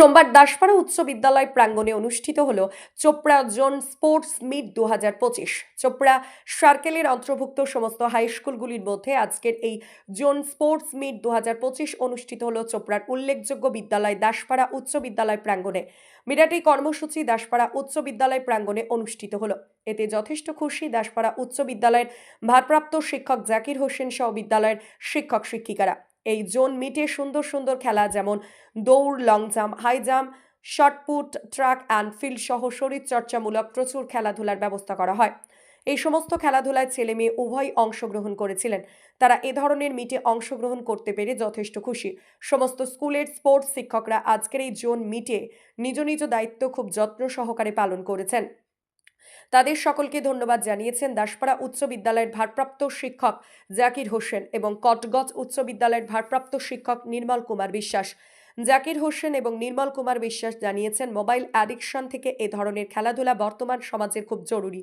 সোমবার দাসপাড়া উচ্চ বিদ্যালয় প্রাঙ্গণে অনুষ্ঠিত হল চোপড়া জোন স্পোর্টস মিট দু হাজার পঁচিশ। চোপড়া সার্কেলের অন্তর্ভুক্ত সমস্ত হাই স্কুলগুলির মধ্যে আজকের এই জোন স্পোর্টস মিট দু হাজার পঁচিশ অনুষ্ঠিত হল চোপড়ার উল্লেখযোগ্য বিদ্যালয় দাসপাড়া উচ্চ বিদ্যালয় প্রাঙ্গণে। বিরাট কর্মসূচি দাসপাড়া উচ্চ বিদ্যালয় প্রাঙ্গণে অনুষ্ঠিত হলো। এতে যথেষ্ট খুশি দাসপাড়া উচ্চ বিদ্যালয়ের ভারপ্রাপ্ত শিক্ষক জাকির হোসেন সহ বিদ্যালয়ের শিক্ষক শিক্ষিকারা এই জোন মিটে সুন্দর সুন্দর খেলা, যেমন দৌড় long jump high jump shot put track and field সহ শরীরচর্চামূলক প্রচুর খেলাধুলার ব্যবস্থা করা হয়। এই সমস্ত খেলাধুলায় ছেলে মেয়ে উভয় অংশগ্রহণ করেছিলেন। তারা এ ধরনের মিটে অংশগ্রহণ করতে পেরে যথেষ্ট খুশি। সমস্ত স্কুলের স্পোর্টস শিক্ষকরা আজকের এই জোন মিটে নিজ নিজ দায়িত্ব খুব যত্ন সহকারে পালন করেছেন। তাদের সকলকে ধন্যবাদ জানিয়েছেন দাসপাড়া উচ্চ বিদ্যালয়ের ভারপ্রাপ্ত শিক্ষক জাকির হোসেন এবং কটগজ উচ্চ বিদ্যালয়ের ভারপ্রাপ্ত শিক্ষক নির্মল কুমার বিশ্বাস। জাকির হোসেন এবং নির্মল কুমার বিশ্বাস জানিয়েছেন, মোবাইল অ্যাডিকশন থেকে এ ধরনের খেলাধুলা বর্তমান সমাজের খুব জরুরি।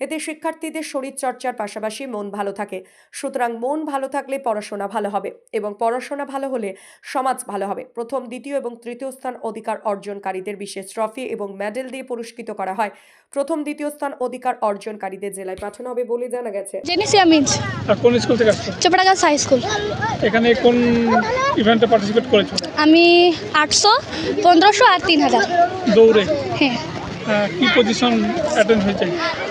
এতে শিক্ষার্থীদের শরীরচর্চার পাশাপাশি মন ভালো থাকে। সুতরাং মন ভালো থাকলে পড়াশোনা ভালো হবে এবং পড়াশোনা ভালো হলে সমাজ ভালো হবে। প্রথম দ্বিতীয় এবং তৃতীয় স্থান অধিকার অর্জনকারীদের বিশেষ ট্রফি এবং মেডেল দিয়ে পুরস্কৃত করা হয়। প্রথম দ্বিতীয় স্থান অধিকার অর্জনকারীদের জেলায় পাঠানো হবে বলে জানা গেছে। জেনেসিয়া মিন্স কোন স্কুল থেকে আসছো? চোপড়াগাছ হাই স্কুল এখানে কোন ইভেন্টে পার্টিসিপেট করেছ? আমি আটশো পনেরোশো আর তিন হাজার। দৌড়ে? হ্যাঁ। কি পজিশন অ্যাটেন্ড হয়েছে?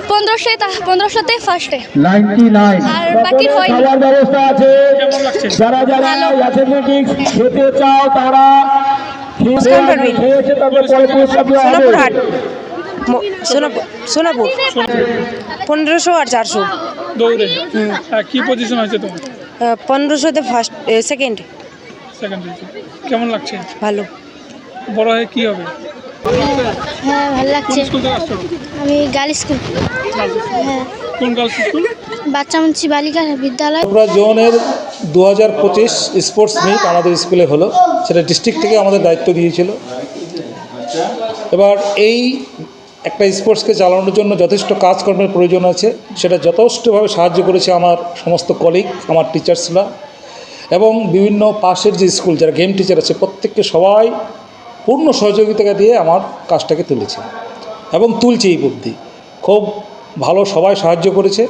পনেরোশো পনেরোশোতে ফার্স্টে 99 আর বাকির হয়নি। খাওয়ার ব্যবস্থা আছে। যারা যারা অ্যাথলেটিক্স খেতে চাও তারা খেতে মুস্কান পারভিন। খেয়েছে তবে পরে পুরস্কার দেওয়া হবে। সোনাপুর পনেরোশো আর চারশো। দৌড়ে। কি পজিশন তোমার? পনেরোশোতে ফার্স্ট সেকেন্ড সেকেন্ড কেমন লাগছে? ভালো। বড় হয়ে কি হবে? হ্যাঁ ভালো লাগছে। আমি গার্লস স্কুল। হ্যাঁ। কোন গার্লস স্কুল? বাচ্চা মুন্সি বালিকা বিদ্যালয়। আমরা জোনের দু হাজার পঁচিশ স্পোর্টস মিট আমাদের স্কুলে হলো। সেটা ডিস্ট্রিক্ট থেকে আমাদের দায়িত্ব দিয়েছিল। এবার এই একটা স্পোর্টসকে চালানোর জন্য যথেষ্ট কাজকর্মের প্রয়োজন আছে। সেটা যথেষ্টভাবে সাহায্য করেছে আমার সমস্ত কলিগ আমার টিচার্সরা এবং বিভিন্ন পাশের যে স্কুল যারা গেম টিচার আছে প্রত্যেককে সবাই পূর্ণ সহযোগিতা দিয়ে আমার কাজটাকে তুলেছে এবং তুলছে এই বুদ্ধি। খুব ভালো সবাই সাহায্য করেছে।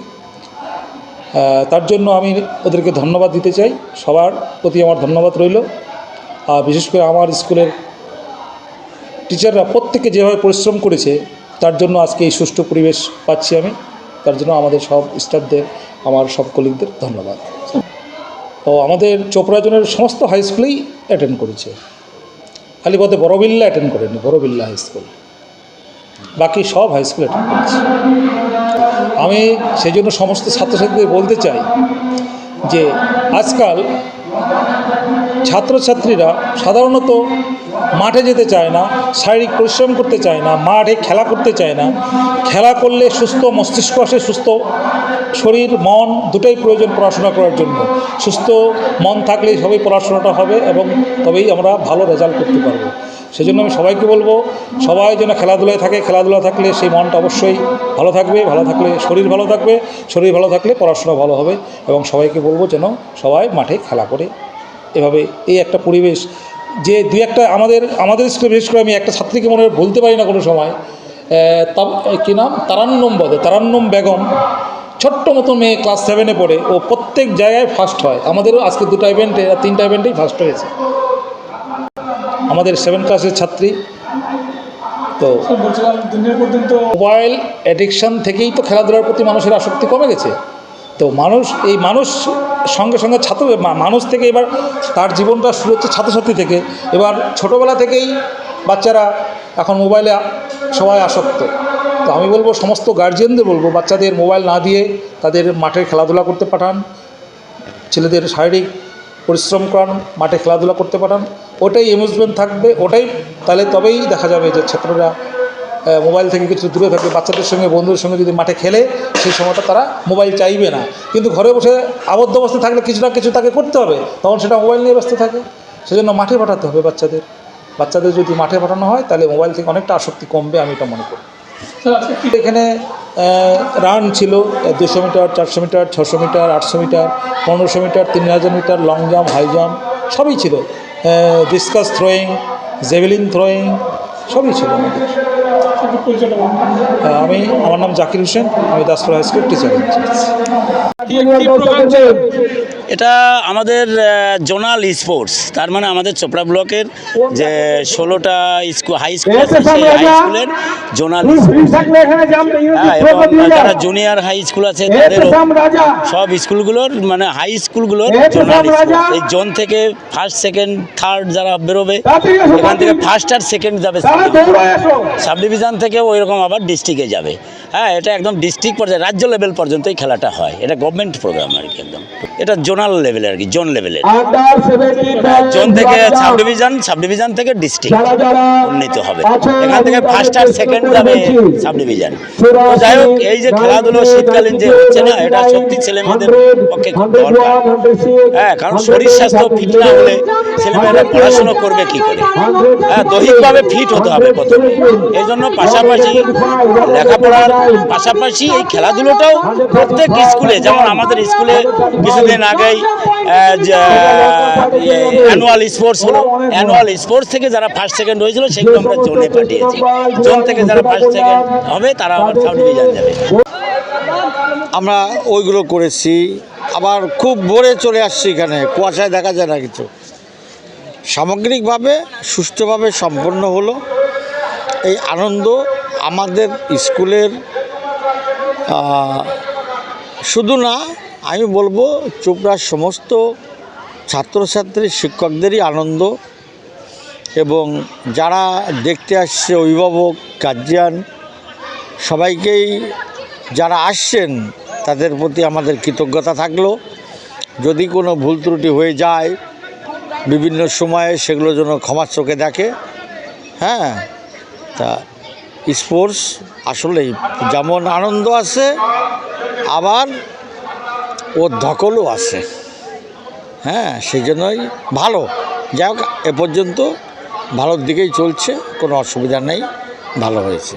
তার জন্য আমি ওদেরকে ধন্যবাদ দিতে চাই। সবার প্রতি আমার ধন্যবাদ রইল। আর বিশেষ করে আমার স্কুলের টিচাররা প্রত্যেকে যেভাবে পরিশ্রম করেছে, তার জন্য আজকে এই সুষ্ঠু পরিবেশ পাচ্ছি আমি। তার জন্য আমাদের সব স্টাফদের, আমার সব কলিগদের ধন্যবাদ। ও আমাদের চোপড়া জোনের সমস্ত হাই স্কুলেই অ্যাটেন্ড করেছে। খালি পথে বড়বিল্লা অ্যাটেন্ড করেনি বড়বিল্লা হাই স্কুল বাকি সব হাই স্কুল অ্যাটেন্ড করেছে। আমি সেই জন্য সমস্ত ছাত্রছাত্রীদের বলতে চাই যে আজকাল ছাত্রছাত্রীরা সাধারণত মাঠে যেতে চায় না, শারীরিক পরিশ্রম করতে চায় না, মাঠে খেলা করতে চায় না। খেলা করলে সুস্থ মস্তিষ্ক আসে, সুস্থ শরীর, মন দুটোই প্রয়োজন পড়াশোনা করার জন্য। সুস্থ মন থাকলেই সবই পড়াশোনাটা হবে এবং তবেই আমরা ভালো রেজাল্ট করতে পারব। সেজন্য আমি সবাইকে বলব, সবাই যেন খেলাধুলায় থাকে, খেলাধুলা থাকলে সেই মনটা অবশ্যই ভালো থাকবে, ভালো থাকলে শরীর ভালো থাকবে, শরীর ভালো থাকলে পড়াশোনা ভালো হবে এবং সবাইকে বলব যেন সবাই মাঠে খেলা করে। এভাবে এই একটা পরিবেশ যে দুই একটা আমাদের আমাদের স্কুলে বিশেষ করে আমি একটা ছাত্রীকে মনে বলতে পারি না কোনো সময় তাম- কী নাম? তারান্নম বদে তারান্নম বেগম ছোট্ট মতো মেয়ে ক্লাস সেভেনে পড়ে ও প্রত্যেক জায়গায় ফার্স্ট হয়। আমাদেরও আজকে দুটা ইভেন্টে তিনটা ইভেন্টেই ফার্স্ট হয়েছে। আমাদের সেভেন ক্লাসের ছাত্রী। তো তো মোবাইল অ্যাডিকশান থেকেই তো খেলাধুলার প্রতি মানুষের আসক্তি কমে গেছে। তো মানুষ, এই মানুষ সঙ্গে সঙ্গে ছাত্র মানুষ থেকে এবার তার জীবনটা শুরু হচ্ছে ছাত্রছাত্রী থেকে। এবার ছোটোবেলা থেকেই বাচ্চারা এখন মোবাইলে সবাই আসক্ত। তো আমি বলব সমস্ত গার্জিয়ানদের বলব, বাচ্চাদের মোবাইল না দিয়ে তাদের মাঠে খেলাধুলা করতে পাঠান। ছেলেদের শারীরিক পরিশ্রম করান, মাঠে খেলাধুলা করতে পাঠান। ওটাই অ্যামিউজমেন্ট থাকবে, ওটাই, তাহলে তবেই দেখা যাবে যে ছাত্ররা মোবাইল থেকে কিছু দূরে থাকবে। বাচ্চাদের সঙ্গে বন্ধুদের সঙ্গে যদি মাঠে খেলে সেই সময়টা তারা মোবাইল চাইবে না। কিন্তু ঘরে বসে আবদ্ধ অবস্থায় থাকলে কিছু না কিছু তাকে করতে হবে। তখন সেটা মোবাইল নিয়ে ব্যস্ত থাকে। সেজন্য মাঠে পাঠাতে হবে বাচ্চাদের। বাচ্চাদের যদি মাঠে পাঠানো হয় তাহলে মোবাইল থেকে অনেকটা আসক্তি কমবে আমি এটা মনে করি। এখানে রান ছিল দুশো মিটার চারশো মিটার ছশো মিটার আটশো মিটার পনেরোশো মিটার তিন হাজার metre long jump high jump সবই ছিল। ডিসকাস থ্রোয়িং জেভেলিন থ্রোয়িং সবই ছিল আমাদের। আমি আমার নাম জাকির হোসেন আমি দাসপুর হাই স্কুল টিচার এটা আমাদের জোনাল স্পোর্টস তার মানে আমাদের চোপড়া ব্লকের যে ষোলোটা স্কুল হাই স্কুল আছে সেই হাই স্কুলের জোনাল হ্যাঁ এবং যারা জুনিয়র হাই স্কুল আছে তাদেরও সব স্কুলগুলোর মানে হাই স্কুলগুলোর জোনাল এই জোন থেকে ফার্স্ট সেকেন্ড থার্ড যারা বেরোবে এখান থেকে ফার্স্ট আর সেকেন্ড যাবে সাব ডিভিশন থেকে ওই রকম আবার ডিস্ট্রিক্টে যাবে। হ্যাঁ এটা একদম ডিস্ট্রিক্ট পর্যায়ে রাজ্য লেভেল পর্যন্ত এই খেলাটা হয়। এটা গভর্নমেন্ট প্রোগ্রাম আর কি একদম। এটা জোনাল লেভেলের আর কি জোন লেভেলের জোন থেকে সাব ডিভিশন সাব ডিভিশন থেকে ডিস্ট্রিক্ট উন্নীত হবে। এখান থেকে ফার্স্ট আর সেকেন্ড যাবে সাব ডিভিশন তো যাই হোক এই যে খেলাধুলো শীতকালীন যে হচ্ছে না এটা সত্যি ছেলে মেয়েদের পক্ষে খুব দরকার। হ্যাঁ কারণ শরীর স্বাস্থ্য ফিট না হলে ছেলেমেয়েরা পড়াশুনো করবে কি করে? হ্যাঁ দৈহিকভাবে ফিট হতে হবে প্রথমে। এই জন্য পাশাপাশি লেখাপড়ার পাশাপাশি এই খেলাধুলোটাও প্রত্যেক স্কুলে যেমন আমাদের স্কুলে কিছুদিন আগেই অ্যানুয়াল স্পোর্টস হলো অ্যানুয়াল স্পোর্টস থেকে যারা ফার্স্ট সেকেন্ড হয়েছিল সেগুলো আমরা জোনে পাঠিয়েছি। জোন থেকে যারা ফার্স্ট সেকেন্ড হবে তারা আবার সাব ডিভিশন যাবে। আমরা ওইগুলো করেছি। আবার খুব ভোরে চলে আসছি এখানে কুয়াশায় দেখা যায় না কিছু। সামগ্রিকভাবে সুষ্ঠুভাবে সম্পন্ন হলো। এই আনন্দ আমাদের স্কুলের শুধু না আমি বলব, চোপড়ার সমস্ত ছাত্রছাত্রী, শিক্ষকদেরই আনন্দ এবং যারা দেখতে আসছে, অভিভাবক গার্জিয়ান সবাইকেই যারা আসছেন, তাদের প্রতি আমাদের কৃতজ্ঞতা থাকল। যদি কোনো ভুল ত্রুটি হয়ে যায়, বিভিন্ন সময়ে সেগুলো যেন ক্ষমার চোখে দেখে হ্যাঁ? তা স্পোর্টস আসলেই যেমন আনন্দ আছে, আবার ওর ধকলও আছে। হ্যাঁ সেই জন্যই ভালো। যাই হোক, এ পর্যন্ত ভালোর দিকেই চলছে, কোনো অসুবিধা নেই, ভালো হয়েছে।